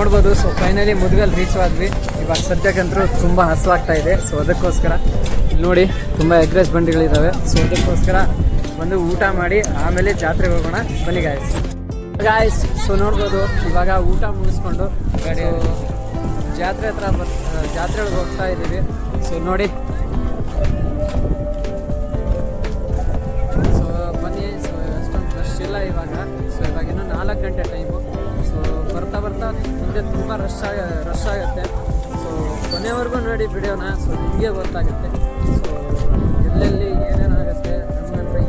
ನೋಡ್ಬೋದು. So finally Mudgal reach ಆದ್ವಿ. ಇವಾಗ ಸದ್ಯಕ್ಕಂತೂ ತುಂಬ ಹಸುವಾಗ್ತಾ ಇದೆ. ಸೊ ಅದಕ್ಕೋಸ್ಕರ ನೋಡಿ ತುಂಬ ಎಗ್ರೆಸ್ ಬಂಡಿಗಳಿದ್ದಾವೆ ಸೊ ಅದಕ್ಕೋಸ್ಕರ ಬಂದು ಊಟ ಮಾಡಿ ಆಮೇಲೆ ಜಾತ್ರೆಗೆ ಹೋಗೋಣ. ಬನ್ನಿ ಗಾಯ್ಸ್ ಗಾಯ್ಸ್ ಸೊ ನೋಡ್ಬೋದು, ಇವಾಗ ಊಟ ಮುಗಿಸ್ಕೊಂಡು ಗಾಡಿ ಜಾತ್ರೆ ಹತ್ರ ಬರ್ ಜಾತ್ರೆಗಳಿಗೆ ಹೋಗ್ತಾ ಇದ್ದೀವಿ. ಸೊ ನೋಡಿ ವಿಡಿಯೋನ ಸೊ ನಿಮಗೆ ಗೊತ್ತಾಗುತ್ತೆ. ಸೊ ಎಲ್ಲೆಲ್ಲಿ ಏನೇನಾಗುತ್ತೆ ನಮ್ಮಂದ್ರೆ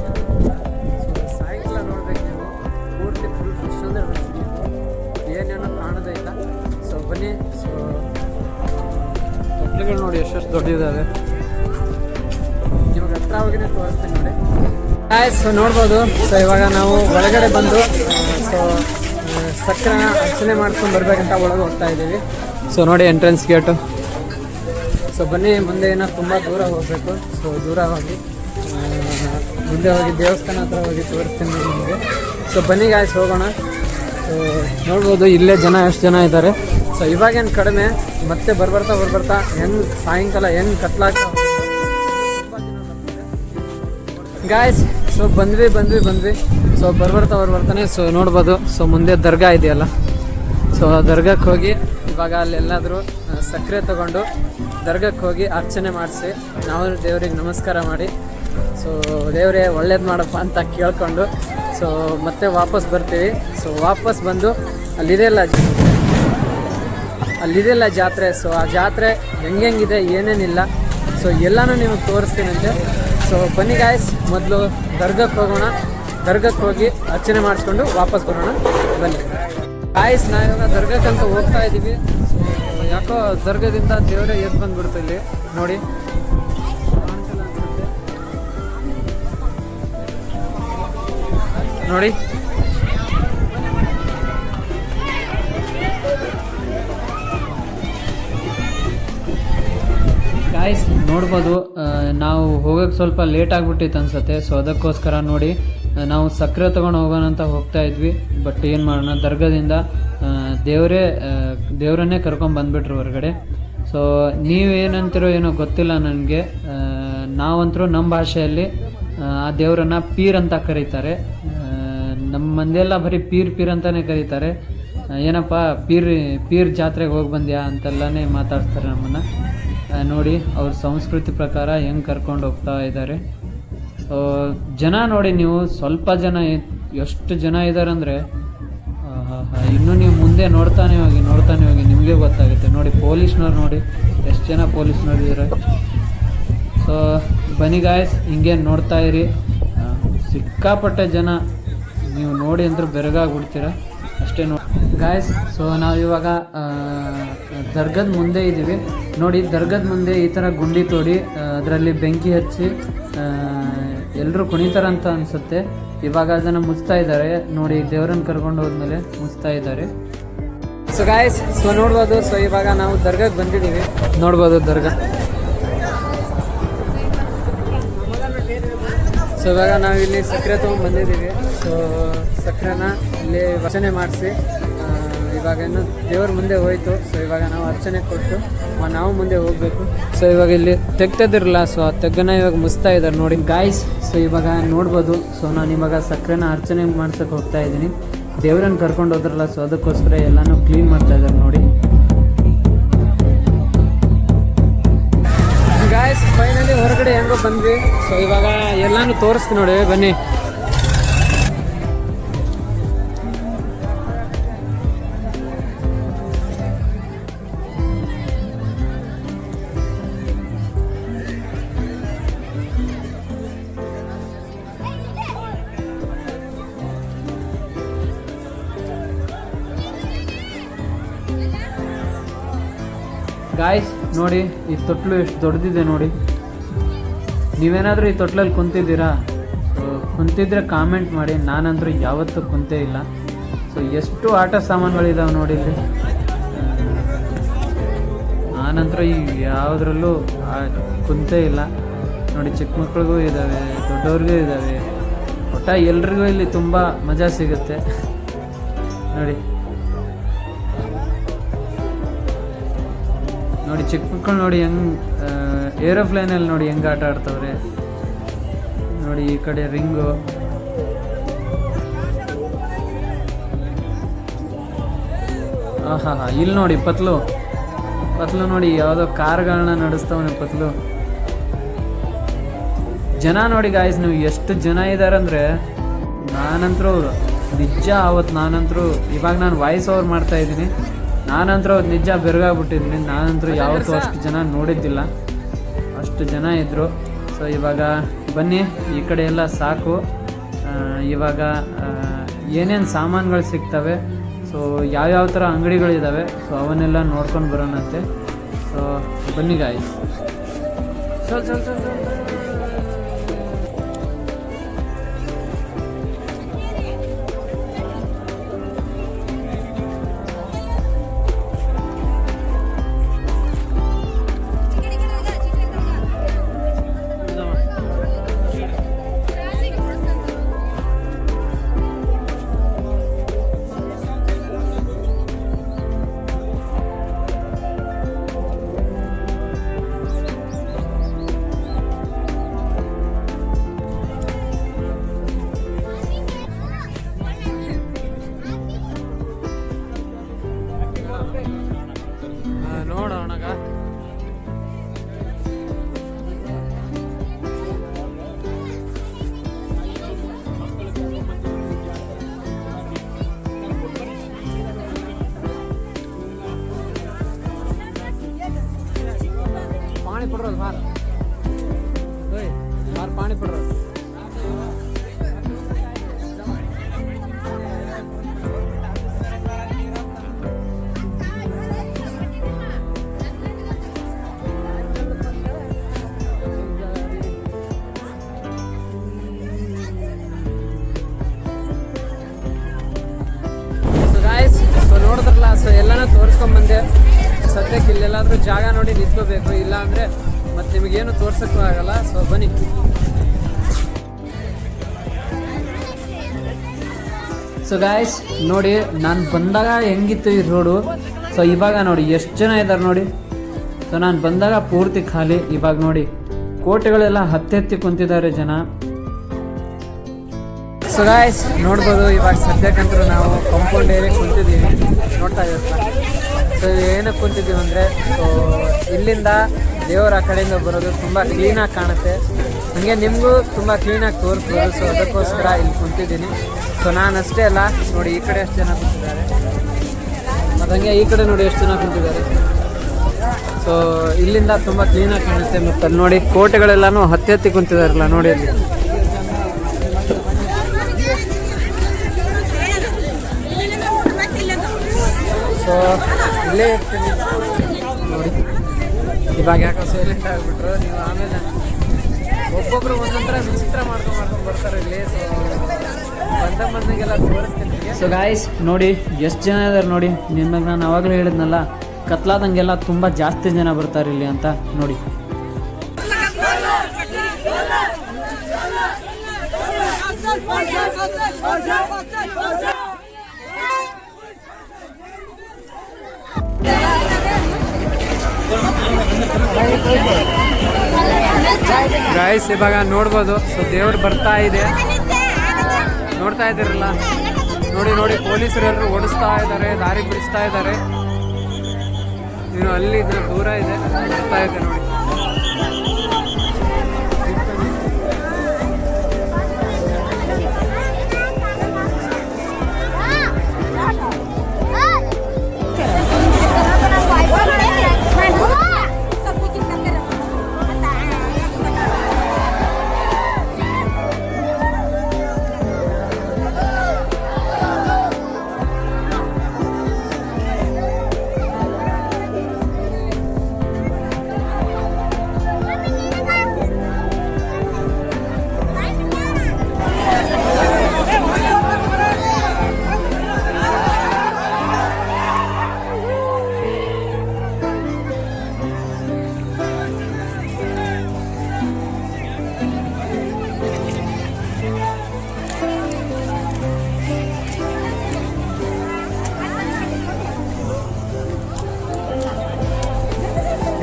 ಸೊ ಸಾಯಂಕಾಲ ನೋಡ್ಬೇಕು ನೀವು. ಪೂರ್ತಿ ಫುಲ್ ಅಂದರೆ ರಶ್ ಏನೇನೋ ಕಾಣೋದೇ ಇಲ್ಲ. ಸೊ ಬನ್ನಿ. ಸೊ ತೊಟ್ಲುಗಳು ನೋಡಿ ಎಷ್ಟೆಷ್ಟು ದೊಡ್ಡದಿದ್ದಾವೆ ಇವಾಗ ಹತ್ರ ಹೋಗಿನೇ ತೋರಿಸ್ತೀನಿ ನೋಡಿ. ಸೊ ನೋಡ್ಬೋದು. ಸೊ ಇವಾಗ ನಾವು ಒಳಗಡೆ ಬಂದು ಸೊ ಸಕ್ಕರೆನ ಅರ್ಚನೆ ಮಾಡ್ಕೊಂಡು ಬರಬೇಕಂತ ಒಳಗೆ ಹೋಗ್ತಾ ಇದ್ದೀವಿ. ಸೊ ನೋಡಿ ಎಂಟ್ರೆನ್ಸ್ ಗೇಟು ಸೊ ಬನ್ನಿ, ಮುಂದೆ ಏನೋ ತುಂಬ ದೂರ ಹೋಗಬೇಕು. ಸೊ ದೂರ ಹೋಗಿ. ಮುಂದೆ ಹೋಗಿ ದೇವಸ್ಥಾನ ಹತ್ರ ಹೋಗಿ ತೋರಿಸ್ತೀನಿ ನಿಮಗೆ. ಸೊ ಬನ್ನಿ ಗಾಯ್ಸ್ ಹೋಗೋಣ. ಸೊ ನೋಡ್ಬೋದು, ಇಲ್ಲೇ ಜನ, ಎಷ್ಟು ಜನ ಇದ್ದಾರೆ ಸೊ ಇವಾಗೇನು ಕಡಿಮೆ, ಮತ್ತೆ ಬರ್ಬರ್ತಾ ಬರ್ಬರ್ತಾ ಹೆಂಗೆ ಸಾಯಂಕಾಲ ಹೆಂಗೆ ಕತ್ಲಾಗ್ತಾ ಗಾಯ್ಸ್ ಸೊ ಬಂದ್ವಿ ಬಂದ್ವಿ ಬಂದ್ವಿ. ಸೊ ಬರ್ಬರ್ತಾ ಬರ್ಬರ್ತಾನೆ ಸೊ ನೋಡ್ಬೋದು. ಸೊ ಮುಂದೆ ದರ್ಗಾ ಇದೆಯಲ್ಲ. ಸೊ ದರ್ಗಾಕ್ಕೆ ಹೋಗಿ, ಇವಾಗ ಅಲ್ಲೆಲ್ಲಾದರೂ ಸಕ್ಕರೆ ತಗೊಂಡು ದರ್ಗಕ್ಕೆ ಹೋಗಿ ಅರ್ಚನೆ ಮಾಡಿಸಿ ನಾವು ದೇವರಿಗೆ ನಮಸ್ಕಾರ ಮಾಡಿ. ಸೊ ದೇವರೇ, ಒಳ್ಳೇದು ಮಾಡಪ್ಪ ಅಂತ ಕೇಳಿಕೊಂಡು ಸೊ ಮತ್ತೆ ವಾಪಸ್ ಬರ್ತೀವಿ. ಸೊ ವಾಪಸ್ ಬಂದು ಅಲ್ಲಿದೆಲ್ಲ ಅಲ್ಲಿದೆಲ್ಲ ಜಾತ್ರೆ. ಸೊ ಆ ಜಾತ್ರೆ ಹೆಂಗೆಂಗಿದೆ, ಏನೇನಿಲ್ಲ ಸೊ ಎಲ್ಲನೂ ನಿಮಗೆ ತೋರಿಸ್ತೀನಂತೆ. ಸೊ ಬನ್ನಿ ಗಾಯ್ಸ್ ಮೊದಲು ದರ್ಗಕ್ಕೆ ಹೋಗೋಣ. ದರ್ಗಕ್ಕೆ ಹೋಗಿ ಅರ್ಚನೆ ಮಾಡಿಸ್ಕೊಂಡು ವಾಪಸ್ ಬರೋಣ. ಬನ್ನಿ. ಗಾಯ್ಸ್ ನಾವಿವಾಗ ದರ್ಗಕ್ಕಂತ ಹೋಗ್ತಾ ಇದ್ದೀವಿ ಸೊ ಯಾಕೋ ದರ್ಗದಿಂದ ದೇವರೇ ಎದ್ದು ಬಂದ್ಬಿಡ್ತು ಇಲ್ಲಿ. ನೋಡಿ. ನೋಡಿ. ಗಾಯ್ಸ್ ನೋಡ್ಬೋದು ನಾವು ಹೋಗಕ್ಕೆ ಸ್ವಲ್ಪ ಲೇಟ್ ಆಗಿಬಿಟ್ಟಿತ್ತು ಅನ್ಸುತ್ತೆ ಸೊ ಅದಕ್ಕೋಸ್ಕರ ನೋಡಿ ನಾವು ಸಕ್ಕರೆ ತೊಗೊಂಡು ಹೋಗೋಣ ಅಂತ ಹೋಗ್ತಾ ಇದ್ವಿ ಬಟ್ ಏನು ಮಾಡೋಣ, ದರ್ಗದಿಂದ ದೇವರೇ ದೇವರನ್ನೇ ಕರ್ಕೊಂಡು ಬಂದ್ಬಿಟ್ರು ಹೊರಗಡೆ. ಸೊ ನೀವೇನಂತಿರೋ ಏನೋ ಗೊತ್ತಿಲ್ಲ ನನಗೆ. ನಾವಂತರೂ ನಮ್ಮ ಭಾಷೆಯಲ್ಲಿ ಆ, ದೇವರನ್ನು ಪೀರ್ ಅಂತ ಕರೀತಾರೆ. ನಮ್ಮ ಮಂದಿಯೆಲ್ಲ ಬರೀ ಪೀರ್ ಪೀರ್ ಅಂತಲೇ ಕರೀತಾರೆ. ಏನಪ್ಪ ಪೀರ್ ಪೀರ್ ಜಾತ್ರೆಗೆ ಹೋಗಿ ಬಂದ್ಯಾ ಅಂತೆಲ್ಲನೇ ಮಾತಾಡ್ತಾರೆ ನಮ್ಮನ್ನು. ನೋಡಿ ಅವ್ರ ಸಂಸ್ಕೃತಿ ಪ್ರಕಾರ ಹೆಂಗೆ ಕರ್ಕೊಂಡು ಹೋಗ್ತಾ ಇದ್ದಾರೆ ಸೊ ಜನ ನೋಡಿ ನೀವು ಸ್ವಲ್ಪ ಜನ ಎಷ್ಟು ಜನ ಇದ್ದಾರೆ ಅಂದರೆ ಇನ್ನೂ ನೀವು ಮುಂದೆ ನೋಡ್ತಾನೆ ಹೋಗಿ ನೋಡ್ತಾನೆ ಹೋಗಿ, ನಿಮಗೆ ಗೊತ್ತಾಗುತ್ತೆ. ನೋಡಿ, ಪೊಲೀಸ್ನವ್ರು ನೋಡಿ, ಎಷ್ಟು ಜನ ಪೊಲೀಸ್ನವ್ರು ಇದ್ದಾರೆ ಸೊ ಬನ್ನಿ ಗಾಯ್ಸ್ ಹಿಂಗೆ ನೋಡ್ತಾ ಇರಿ. ಸಿಕ್ಕಾಪಟ್ಟೆ ಜನ ನೀವು ನೋಡಿ ಅಂದ್ರೆ ಬೆರಗಾಗ್ಬಿಡ್ತೀರ? ಅಷ್ಟೇ ನೋಡಿ ಗಾಯ್ಸ್ ಸೊ ನಾವು ಇವಾಗ ದರ್ಗದ ಮುಂದೆ ಇದ್ದೀವಿ ನೋಡಿ, ದರ್ಗದ ಮುಂದೆ ಈ ಥರ ಗುಂಡಿ ತೋಡಿ ಅದರಲ್ಲಿ ಬೆಂಕಿ ಹಚ್ಚಿ ಎಲ್ಲರೂ ಕುಣಿತಾರಂತ ಅನಿಸುತ್ತೆ. ಇವಾಗ ಅದನ್ನು ಮುಚ್ತಾ ಇದ್ದಾರೆ. ನೋಡಿ, ದೇವರನ್ನ ಕರ್ಕೊಂಡು ಹೋದ್ಮೇಲೆ ಮುಚ್ತಾ ಇದ್ದಾರೆ. ಸೊ ಗಾಯ್ಸ್ ಸೊ ನೋಡ್ಬೋದು ಸೊ ಇವಾಗ ನಾವು ದರ್ಗಾಗೆ ಬಂದಿದ್ದೀವಿ. ನೋಡ್ಬೋದು ದರ್ಗಾ. ಸೊ ಇವಾಗ ನಾವು ಇಲ್ಲಿ ಸಕ್ಕರೆ ತೊಗೊಂಡು ಬಂದಿದ್ದೀವಿ. ಸೊ ಸಕ್ಕರೆನ ಇಲ್ಲಿ ವಚನೆ ಮಾಡಿಸಿ. ಇವಾಗ ಇನ್ನು ದೇವ್ರ ಮುಂದೆ ಹೋಯ್ತು. ಸೊ ಇವಾಗ ನಾವು ಅರ್ಚನೆ ಕೊಟ್ಟು ನಾವು ಮುಂದೆ ಹೋಗಬೇಕು. ಸೊ ಇವಾಗ ಇಲ್ಲಿ ತೆಗ್ತದಿರಲ್ಲ ಸೊ ಆ ತೆಗ್ಗನ ಇವಾಗ ಮುಸ್ತಾ ಇದ್ದಾರೆ ನೋಡಿ ಗಾಯ್ಸ್ ಸೊ ಇವಾಗ ನೋಡ್ಬೋದು. ಸೊ ನಾನು ಇವಾಗ ಸಕ್ಕರೆನ ಅರ್ಚನೆ ಮಾಡ್ಸಕ್ಕೆ ಹೋಗ್ತಾ ಇದ್ದೀನಿ. ದೇವ್ರನ್ನ ಕರ್ಕೊಂಡು ಹೋದ್ರಲ್ಲ ಸೊ ಅದಕ್ಕೋಸ್ಕರ ಎಲ್ಲನೂ ಕ್ಲೀನ್ ಮಾಡ್ತಾ ಇದ್ದಾರೆ ನೋಡಿ. ಗಾಯ್ಸ್ ಫೈನಲಿ ಹೊರಗಡೆ ಹೆಂಗೋ ಬಂದ್ವಿ. ಸೊ ಇವಾಗ ಎಲ್ಲಾನು ತೋರಿಸ್ತೀನಿ ನೋಡಿ, ಬನ್ನಿ. ಗಾಯ್ಸ್ ನೋಡಿ, ಈ ತೊಟ್ಲು ಎಷ್ಟು ದೊಡ್ಡದಿದೆ ನೋಡಿ. ನೀವೇನಾದರೂ ಈ ತೊಟ್ಲಲ್ಲಿ ಕುಂತಿದ್ದೀರಾ? ಸೊ ಕುಂತಿದ್ರೆ ಕಾಮೆಂಟ್ ಮಾಡಿ. ನಾನಂತರೂ ಯಾವತ್ತೂ ಕುಂತೇ ಇಲ್ಲ. ಸೊ ಎಷ್ಟು ಆಟ ಸಾಮಾನುಗಳಿದ್ದಾವೆ ನೋಡಿ ಇಲ್ಲಿ. ನಾನಂತರ ಈ ಯಾವುದ್ರಲ್ಲೂ ಕುಂತೇ ಇಲ್ಲ. ನೋಡಿ, ಚಿಕ್ಕ ಮಕ್ಳಿಗೂ ಇದ್ದಾವೆ ದೊಡ್ಡವ್ರಿಗೂ ಇದ್ದಾವೆ ಒಟ್ಟ ಎಲ್ರಿಗೂ ಇಲ್ಲಿ ತುಂಬ ಮಜಾ ಸಿಗುತ್ತೆ. ನೋಡಿ. ನೋಡಿ ಚಿಕ್ಕ ಮಕ್ಕಳು ನೋಡಿ ಹೆಂಗ್ ಏರೋಪ್ಲೇನಲ್ಲಿ ನೋಡಿ ಹೆಂಗ್ ಆಟ ಆಡ್ತವ್ರೆ. ನೋಡಿ ಈ ಕಡೆ ರಿಂಗು. ಆಹಾ ಹಾ ಇಲ್ಲಿ ನೋಡಿ ಪತ್ಲು. ಪತ್ಲು ನೋಡಿ ಯಾವುದೋ ಕಾರ್ಗಳನ್ನ ನಡೆಸ್ತವನೆ ಪತ್ಲು. ಜನ ನೋಡಿ ಗಾಯ್ಸ್ ನೀವು ಎಷ್ಟು ಜನ ಇದ್ದಾರೆ ಅಂದರೆ ನಾನಂತರೂ ನಿಜ ಅವತ್ತು ನಾನಂತರೂ. ಇವಾಗ ನಾನು ವಾಯ್ಸ್ ಓವರ್ ಮಾಡ್ತಾ ಇದ್ದೀನಿ. ನಾನಂತರೂ ನಿಜ ಬೆರಗಾಗ್ಬಿಟ್ಟಿದ್ದೀನಿ ನಾನಂತರ ಯಾವತ್ತೂ ಅಷ್ಟು ಜನ ನೋಡಿದ್ದಿಲ್ಲ. ಅಷ್ಟು ಜನ ಇದ್ದರು ಸೊ ಇವಾಗ ಬನ್ನಿ ಈ ಕಡೆ ಎಲ್ಲ ಸಾಕು. ಇವಾಗ ಏನೇನು ಸಾಮಾನುಗಳು ಸಿಗ್ತವೆ ಸೊ ಯಾವ್ಯಾವ ಥರ ಅಂಗಡಿಗಳಿದ್ದಾವೆ ಸೊ ಅವನ್ನೆಲ್ಲ ನೋಡ್ಕೊಂಡು ಬರೋಣಂತೆ. ಸೊ ಬನ್ನಿ ಗಾಯ್ಸ್ ಚಲ್ ಚಲ್ ಚಲ್. ಸೊ ಎಲ್ಲಾನು ತೋರಿಸ್ಕೊಂಬಂದೆ ಸದ್ಯಕ್ಕೆ ಇಲ್ಲೆಲ್ಲಾದ್ರೂ ಜಾಗ ನೋಡಿ ನಿಂತ್ಕೋಬೇಕು. ಇಲ್ಲ ಅಂದರೆ ಮತ್ತೆ ನಿಮಗೇನು ತೋರ್ಸೋಕ್ಕೂ ಆಗಲ್ಲ. ಸೊ ಬನ್ನಿ. ಸೊ ಗಾಯ್ಸ್ ನೋಡಿ ನಾನು ಬಂದಾಗ ಹೆಂಗಿತ್ತು ಈ ರೋಡು ಸೊ ಇವಾಗ ನೋಡಿ ಎಷ್ಟು ಜನ ಇದ್ದಾರೆ ನೋಡಿ. ಸೊ ನಾನು ಬಂದಾಗ ಪೂರ್ತಿ ಖಾಲಿ. ಇವಾಗ ನೋಡಿ ಕೋಟೆಗಳೆಲ್ಲ ಹತ್ತೆತ್ತಿ ಕುಂತಿದ್ದಾರೆ ಜನ. ಸೊ ಗಾಯ್ಸ್ ನೋಡ್ಬೋದು ಇವಾಗ ಸದ್ಯಕ್ಕಂತೂ ನಾವು ಕಾಂಪೌಂಡ್ ಏರಿಯಾಗೆ ಕುಂತಿದ್ದೀವಿ. ನೋಡ್ತಾ ಇರ್ತಾರೆ ಸೊ ಏನಕ್ಕೆ ಕುಂತಿದ್ದೀವಿ ಅಂದರೆ ಸೊ ಇಲ್ಲಿಂದ ದೇವರ ಆ ಕಡೆಯಿಂದ ಬರೋದು ತುಂಬ ಕ್ಲೀನಾಗಿ ಕಾಣುತ್ತೆ. ಹಂಗೆ ನಿಮಗೂ ತುಂಬ ಕ್ಲೀನಾಗಿ ತೋರಿಸ್ಬೋದು. ಸೊ ಅದಕ್ಕೋಸ್ಕರ ಇಲ್ಲಿ ಕುಂತಿದ್ದೀನಿ. ಸೊ ನಾನು ಅಷ್ಟೇ ಅಲ್ಲ, ನೋಡಿ ಈ ಕಡೆ ಎಷ್ಟು ಜನ ಕುಂತಿದ್ದಾರೆ. ಮತ್ತು ಹಂಗೆ ಈ ಕಡೆ ನೋಡಿ ಎಷ್ಟು ಜನ ಕುಂತಿದ್ದಾರೆ. ಸೊ ಇಲ್ಲಿಂದ ತುಂಬ ಕ್ಲೀನಾಗಿ ಕಾಣುತ್ತೆ. ಮತ್ತು ಅಲ್ಲಿ ನೋಡಿ ಕೋಟೆಗಳೆಲ್ಲನೂ ಹತ್ತಿ ಹತ್ತಿ ಕುಂತಿದಾರಲ್ಲ ನೋಡಿ ಅಲ್ಲಿ. ಸೊ ಇಲ್ಲೇ ಇರ್ತೀನಿ. ನೋಡಿ. ಇವಾಗ ಯಾಕೋ ಸೈಲೆಂಟ್ ಆಗಿಬಿಟ್ರು ನೀವು ಆಮೇಲೆ ಒಬ್ಬೊಬ್ರು ಒಂದೊಂಥರ ವಿಚಿತ್ರ ಮಾಡ್ಕೊಂಡು ಮಾಡ್ಕೊಂಡು ಬರ್ತಾರೆ ಇಲ್ಲಿ. ಸೊ ಬಂದ ಬಂದಾಗೆಲ್ಲ ತೋರಿಸ್ತೀನಿ ಸೊ ಗಾಯ್ಸ್ ನೋಡಿ ಎಷ್ಟು ಜನ ಇದಾರೆ ನೋಡಿ. ನಿಮಗೆ ನಾನು ಅವಾಗಲೇ ಹೇಳಿದ್ನಲ್ಲ ಕತ್ಲಾದಂಗೆಲ್ಲ ತುಂಬ ಜಾಸ್ತಿ ಜನ ಬರ್ತಾರೆ ಇಲ್ಲಿ ಅಂತ ನೋಡಿ. ಗಾಯ್ಸ್ ಇವಾಗ ನೋಡ್ಬೋದು. ಸೊ ದೇವ್ರು ಬರ್ತಾ ಇದೆ. ನೋಡ್ತಾ ಇದ್ದೀರಲ್ಲ? ನೋಡಿ ನೋಡಿ, ಪೊಲೀಸರು ಎಲ್ಲರೂ ಓಡಿಸ್ತಾ ಇದ್ದಾರೆ, ದಾರಿ ಬಿಡಿಸ್ತಾ ಇದ್ದಾರೆ. ನೀನು ಅಲ್ಲಿ ದೂರ ಇದೆ. ಬರ್ತಾ ಇದೆ ನೋಡಿ.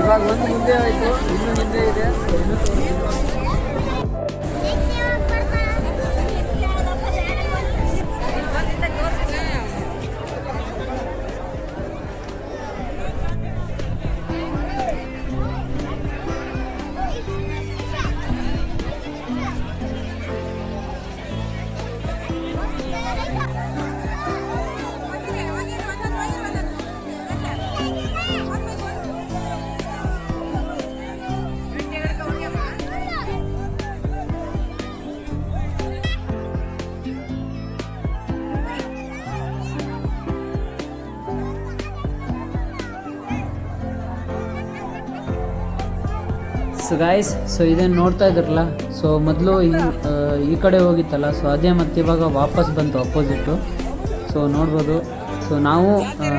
ಇವಾಗ ಒಂದು ಮುಂದೆ ಆಯಿತು ಇನ್ನು ಹಿಂದೆ ಇದೆ. ಸೊ ಗಾಯ್ಸ್ ಸೊ ಇದೇನು ನೋಡ್ತಾ ಇದ್ರಲ್ಲ ಸೊ ಮೊದಲು ಈ ಈ ಕಡೆ ಹೋಗಿತ್ತಲ್ಲ ಸೊ ಅದೇ ಮತ್ತೆ ಇವಾಗ ವಾಪಸ್ ಬಂತು ಅಪೋಸಿಟ್ಟು ಸೊ ನೋಡ್ಬೋದು. ಸೊ ನಾವು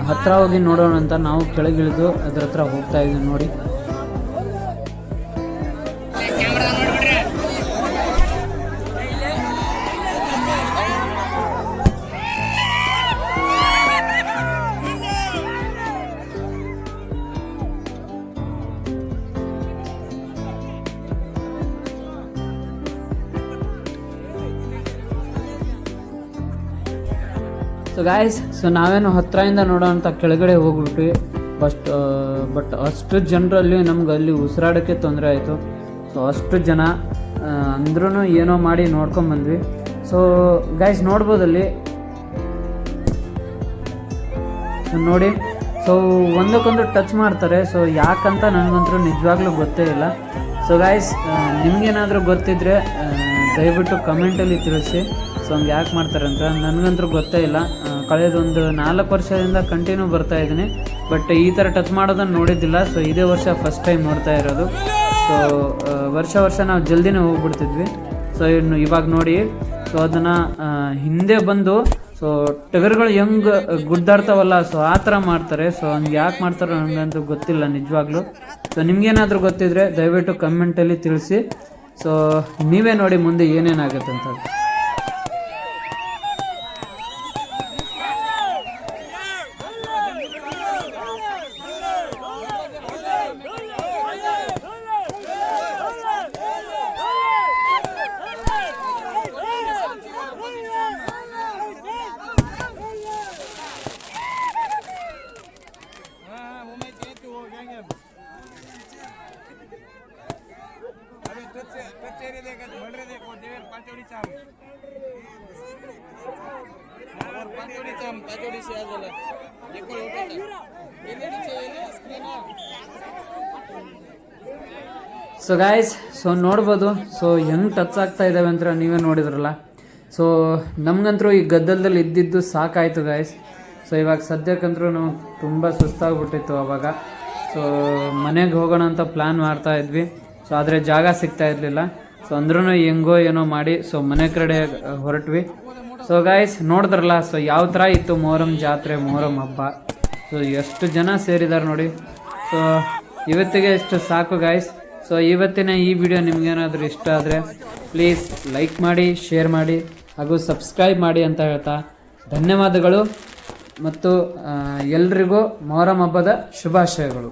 ಹತ್ರ ಹೋಗಿ ನೋಡೋಣ ಅಂತ ನಾವು ಕೆಳಗಿಳಿದು ಅದ್ರ ಹತ್ರ ಹೋಗ್ತಾ ಇದ್ದೀವಿ ನೋಡಿ. ಗಾಯ್ಸ್ ಸೊ ನಾವೇನು ಹತ್ರದಿಂದ ಅಂತ ಕೆಳಗಡೆ ಹೋಗ್ಬಿಟ್ವಿ. ಫಸ್ಟ್ ಬಟ್ ಅಷ್ಟು ಜನರಲ್ಲಿ ನಮ್ಗೆ ಅಲ್ಲಿ ಉಸಿರಾಡೋಕ್ಕೆ ತೊಂದರೆ ಆಯಿತು. ಸೊ ಅಷ್ಟು ಜನ ಅಂದ್ರೂ ಏನೋ ಮಾಡಿ ನೋಡ್ಕೊಂಬಂದ್ವಿ ಸೊ ಗಾಯ್ಸ್ ನೋಡ್ಬೋದಲ್ಲಿ ನೋಡಿ ಸೊ ಒಂದಕ್ಕೊಂದು ಟಚ್ ಮಾಡ್ತಾರೆ. ಸೊ ಯಾಕಂತ ನನಗಂತೂ ನಿಜವಾಗ್ಲೂ ಗೊತ್ತೇ ಇಲ್ಲ. ಸೊ ಗಾಯ್ಸ್ ನಿಮಗೇನಾದರೂ ಗೊತ್ತಿದ್ರೆ ಆ, ದಯವಿಟ್ಟು ಕಮೆಂಟಲ್ಲಿ ತಿಳಿಸಿ. ಸೊ ಹಂಗೆ ಯಾಕೆ ಮಾಡ್ತಾರೆ ಅಂತ ನನಗಂತೂ ಗೊತ್ತೇ ಇಲ್ಲ. ಕಳೆದ ಕಳೆದೊಂದು ನಾಲ್ಕು ವರ್ಷದಿಂದ ಕಂಟಿನ್ಯೂ ಬರ್ತಾ ಇದ್ದೀನಿ. ಬಟ್ ಈ ಥರ ಟಚ್ ಮಾಡೋದನ್ನು ನೋಡಿದ್ದಿಲ್ಲ. ಸೊ ಇದೇ ವರ್ಷ ಫಸ್ಟ್ ಟೈಮ್ ನೋಡ್ತಾ ಇರೋದು. ಸೊ ವರ್ಷ ವರ್ಷ ನಾವು ಜಲ್ದಿನೇ ಹೋಗ್ಬಿಡ್ತಿದ್ವಿ. ಸೊ ಇನ್ನು ಇವಾಗ ನೋಡಿ. ಸೊ ಅದನ್ನು ಹಿಂದೆ ಬಂದು ಸೊ ಟಗರ್ಗಳು ಹೆಂಗ್ ಗುಡ್ದಾಡ್ತಾವಲ್ಲ ಸೊ ಆ ಥರ ಮಾಡ್ತಾರೆ. ಸೊ ಹಂಗೆ ಯಾಕೆ ಮಾಡ್ತಾರೋ ನನಗಂತೂ ಗೊತ್ತಿಲ್ಲ ನಿಜವಾಗ್ಲೂ. ಸೊ ನಿಮ್ಗೇನಾದರೂ ಗೊತ್ತಿದ್ರೆ ದಯವಿಟ್ಟು ಕಮೆಂಟಲ್ಲಿ ತಿಳಿಸಿ. ಸೊ ನೀವೇ ನೋಡಿ ಮುಂದೆ ಏನೇನಾಗುತ್ತೆ ಅಂತ આમ પાછો ડીસી આ ಸೊ ಗಾಯ್ಸ್ ಸೊ ನೋಡ್ಬೋದು. ಸೊ ಹೆಂಗ್ ಟಚ್ ಆಗ್ತಾ ಇದ್ದಾವೆ ಅಂತ ನೀವೇ ನೋಡಿದ್ರಲ್ಲ. ಸೊ ನಮ್ಗಂತರೂ ಈ ಗದ್ದಲದಲ್ಲಿ ಇದ್ದಿದ್ದು ಸಾಕಾಯಿತು ಗಾಯ್ಸ್ ಸೊ ಇವಾಗ ಸದ್ಯಕ್ಕಂತರೂ ತುಂಬ ಸುಸ್ತಾಗ್ಬಿಟ್ಟಿತ್ತು ಅವಾಗ. ಸೊ ಮನೆಗೆ ಹೋಗೋಣ ಅಂತ ಪ್ಲಾನ್ ಮಾಡ್ತಾ ಇದ್ವಿ. ಸೊ ಆದರೆ ಜಾಗ ಸಿಗ್ತಾ ಇರಲಿಲ್ಲ. ಸೊ ಅಂದ್ರೂ ಹೆಂಗೋ ಏನೋ ಮಾಡಿ ಸೊ ಮನೆ ಕಡೆ ಹೊರಟ್ವಿ. ಸೊ ಗಾಯ್ಸ್ ನೋಡಿದ್ರಲ್ಲ ಸೊ ಯಾವ ಥರ ಇತ್ತು ಮೊಹರಂ ಜಾತ್ರೆ, ಮೊಹರಂ ಹಬ್ಬ? ಸೊ ಎಷ್ಟು ಜನ ಸೇರಿದ್ದಾರೆ ನೋಡಿ. ಸೊ ಇವತ್ತಿಗೆ ಎಷ್ಟು ಸಾಕು ಗಾಯ್ಸ್ ಸೊ ಇವತ್ತಿನ ಈ ವಿಡಿಯೋ ನಿಮಗೇನಾದರೂ ಇಷ್ಟ ಆದರೆ ಪ್ಲೀಸ್ ಲೈಕ್ ಮಾಡಿ ಶೇರ್ ಮಾಡಿ, ಹಾಗೂ ಸಬ್ಸ್ಕ್ರೈಬ್ ಮಾಡಿ ಅಂತ ಹೇಳ್ತಾ ಧನ್ಯವಾದಗಳು ಮತ್ತು ಎಲ್ರಿಗೂ ಮೊಹರಂ ಹಬ್ಬದ ಶುಭಾಶಯಗಳು.